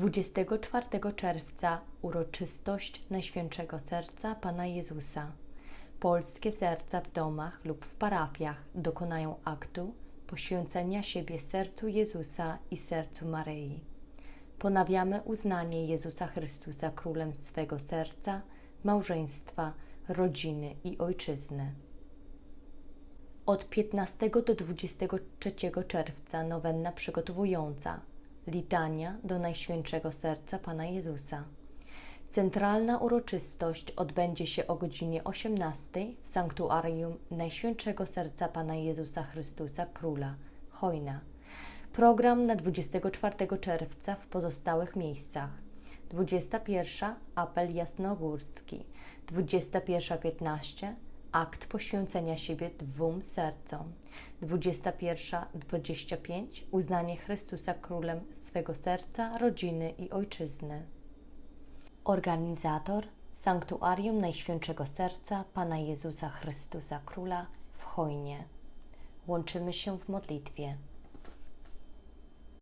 24 czerwca uroczystość Najświętszego Serca Pana Jezusa. Polskie serca w domach lub w parafiach dokonają aktu poświęcenia siebie sercu Jezusa i sercu Maryi. Ponawiamy uznanie Jezusa Chrystusa królem swego serca, małżeństwa, rodziny i ojczyzny. Od 15 do 23 czerwca nowenna przygotowująca Litania do Najświętszego Serca Pana Jezusa. Centralna uroczystość odbędzie się o godzinie 18 w sanktuarium Najświętszego Serca Pana Jezusa Chrystusa Króla, Hojna. Program na 24 czerwca w pozostałych miejscach. 21 apel jasnogórski, 21.15 akt poświęcenia siebie dwóm sercom, 21.25 uznanie Chrystusa królem swego serca, rodziny i ojczyzny. Organizator Sanktuarium Najświętszego Serca Pana Jezusa Chrystusa Króla w Hojnie. Łączymy się w modlitwie.